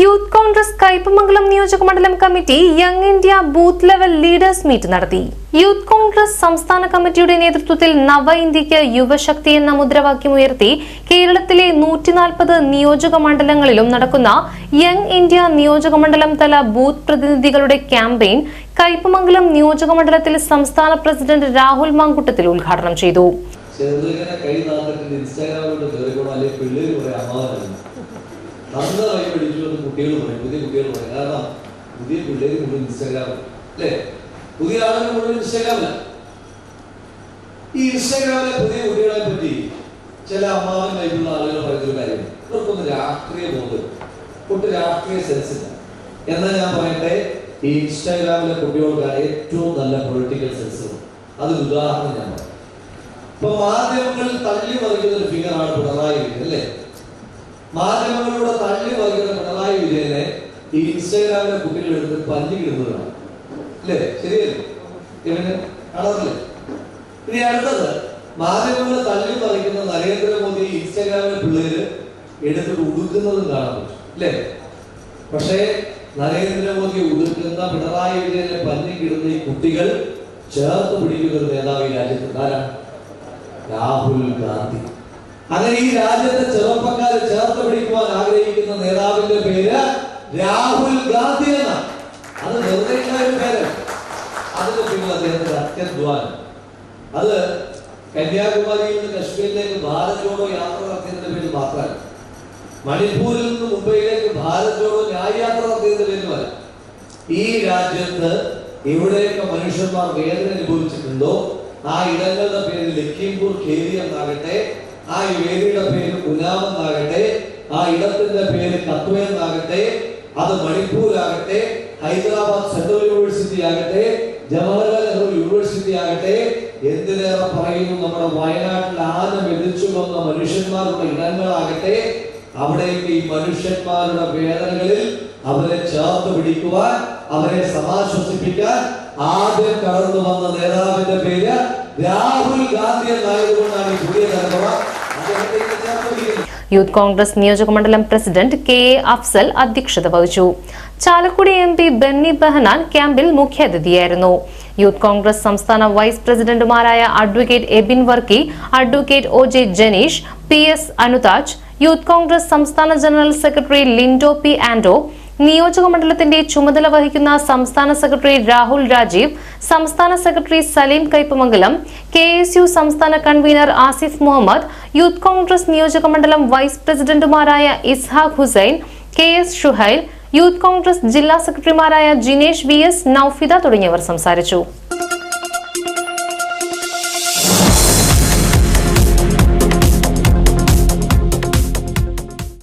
Youth Congress Kaipamangalam നിയോജക മണ്ഡലം committee young India booth level leaders meet നടത്തി. യൂത്ത് കോൺഗ്രസ് സംസ്ഥാന കമ്മിറ്റിയുടെ നേതൃത്വത്തിൽ നവ ഇന്ത്യയ്ക്ക് യുവശക്തി എന്ന മുദ്രാവാക്യം ഉയർത്തി കേരളത്തിലെ നൂറ്റിനാൽപ്പത് നിയോജക മണ്ഡലങ്ങളിലും നടക്കുന്ന യങ് ഇന്ത്യ നിയോജക മണ്ഡലം തല ബൂത്ത് പ്രതിനിധികളുടെ ക്യാമ്പയിൻ കയ്പമംഗലം നിയോജക മണ്ഡലത്തിൽ സംസ്ഥാന പ്രസിഡന്റ് രാഹുൽ മാങ്കുട്ടത്തിൽ ഉദ്ഘാടനം ചെയ്തു. നന്നായി പഠിച്ചു എന്ന് കുട്ടികൾ പറയും പുതിയ കുട്ടികൾ പറയും. കാരണം പുതിയ പിള്ളേര് മുഴുവൻ ഇൻസ്റ്റാഗ്രാം അല്ലേ? പുതിയ ആളുകൾ മുഴുവൻ ഇൻസ്റ്റാഗ്രാമില്ല ഈ ഇൻസ്റ്റാഗ്രാമിലെ പുതിയ കുട്ടികളെ പറ്റി ചില അമ്മാവൻ ടൈപ്പുള്ള ആളുകൾ പറയുന്ന കാര്യം. ഇവർക്കൊന്നും രാഷ്ട്രീയ ബോധം ഒട്ട് രാഷ്ട്രീയ സെൻസ് ഇല്ല. എന്നാൽ ഞാൻ പറയട്ടെ? ഈ ഇൻസ്റ്റാഗ്രാമിലെ കുട്ടികൾക്കാണ് ഏറ്റവും നല്ല പൊളിറ്റിക്കൽ സെൻസ് അത് ഉദാഹരണം ഞാൻ പറയാം. ഇപ്പൊ മാധ്യമങ്ങളിൽ തള്ളി മറിക്കുന്ന ഒരു ഫിഗറാണ് പിണറായി അല്ലേ? മാധ്യമങ്ങളിലൂടെ തള്ളി വഹിക്കുന്ന പിണറായി വിജയനെ ഈ ഇൻസ്റ്റാഗ്രാമിലെ കുട്ടികളെടുത്ത് പല്ലിക്കിടുന്നതാണ് അല്ലേ ശരിയല്ലേ? ഇവന് കാണാറില്ലേ ഇനി അടുത്തത് മാധ്യമങ്ങളെ തള്ളി പറിക്കുന്ന നരേന്ദ്രമോദി ഇൻസ്റ്റാഗ്രാമിലെ പിള്ളേര് എടുത്തിട്ട് ഉടുക്കുന്നതും കാണാൻ അല്ലേ പക്ഷേ നരേന്ദ്രമോദി ഉടുക്കുന്ന പിണറായി വിജയനെ പല്ലിക്കിടുന്ന ഈ കുട്ടികൾ ചേർത്ത് പിടിക്കുന്ന ഒരു നേതാവ് ഈ രാജ്യത്ത് ആരാണ് രാഹുൽ ഗാന്ധി. അങ്ങനെ ഈ രാജ്യത്തെ ചെറുപ്പക്കാരെ ചേർത്ത് പിടിക്കുവാൻ ആഗ്രഹിക്കുന്ന നേതാവിന്റെ പേര് രാഹുൽ ഗാന്ധി എന്നാണ്. അത് ഒരു പേര്. പിന്നിൽ അദ്ദേഹത്തിന്റെ അത്യധ്വാനം അത് കന്യാകുമാരിയിൽ നിന്ന് കശ്മീരിലേക്ക് ഭാരത് ജോഡോ യാത്ര നടത്തിയതിന്റെ പേരിൽ മാത്രമല്ല. മണിപ്പൂരിൽ നിന്ന് മുംബൈയിലേക്ക് ഭാരത് ജോഡോ ന്യായയാത്ര നടത്തിയതിന്റെ പേരിലുമല്ല ഈ രാജ്യത്ത് എവിടെയൊക്കെ മനുഷ്യന്മാർ വേദന അനുഭവിച്ചിട്ടുണ്ടോ? ആ ഇടങ്ങളുടെ പേര് ലഖീംപൂർ ഖേരി എന്നാകട്ടെ ആ വേദിയുടെ പേര് ഗുലാമെന്നാകട്ടെ ആ ഇടത്തിന്റെ പേര് എന്നാകട്ടെ അത് മണിപ്പൂരാകട്ടെ ഹൈദരാബാദ് സെൻട്രൽ യൂണിവേഴ്സിറ്റി ആകട്ടെ ജവഹർലാൽ നെഹ്റു യൂണിവേഴ്സിറ്റി ആകട്ടെ എന്തിനേറെ പറയുന്നു നമ്മുടെ വയനാട്ടിൽ ആന മെതിച്ചു വന്ന മനുഷ്യന്മാരുടെ ഇടങ്ങളാകട്ടെ അവിടേക്ക് ഈ മനുഷ്യന്മാരുടെ വേദനകളിൽ അവരെ ചേർത്ത് പിടിക്കുവാൻ അവരെ സമാശ്വസിപ്പിക്കാൻ ആദ്യം കടന്നു വന്ന നേതാവിന്റെ പേര് രാഹുൽ ഗാന്ധി എന്നായതുകൊണ്ടാണ് പുതിയ തലമുറ യൂത്ത് കോൺഗ്രസ് നിയോജകമണ്ഡലം പ്രസിഡന്റ് കെ എ അഫ്സൽ അധ്യക്ഷത വഹിച്ചു. ചാലക്കുടി എം പി ബെന്നി ബെഹനാൻ ക്യാമ്പിൽ മുഖ്യാതിഥിയായിരുന്നു. യൂത്ത് കോൺഗ്രസ് സംസ്ഥാന വൈസ് പ്രസിഡന്റുമാരായ advocate Abin Varkey advocate O J Janeesh P S Anuthaj youth Congress സംസ്ഥാന general secretary Lindo P Ando നിയോജകമണ്ഡലത്തിന്റെ ചുമതല വഹിക്കുന്ന സംസ്ഥാന സെക്രട്ടറി രാഹുൽ രാജീവ് സംസ്ഥാന secretary Saleem Kaipamangalam K S U സംസ്ഥാന കൺവീനർ ആസിഫ് മുഹമ്മദ് യൂത്ത് കോൺഗ്രസ് നിയോജക മണ്ഡലം വൈസ് പ്രസിഡന്റുമാരായ Ishaq Hussain K S Shuhail youth Congress ജില്ലാ സെക്രട്ടറിമാരായ ജിനേഷ് വി എസ് നൌഫിദ തുടങ്ങിയവർ സംസാരിച്ചു.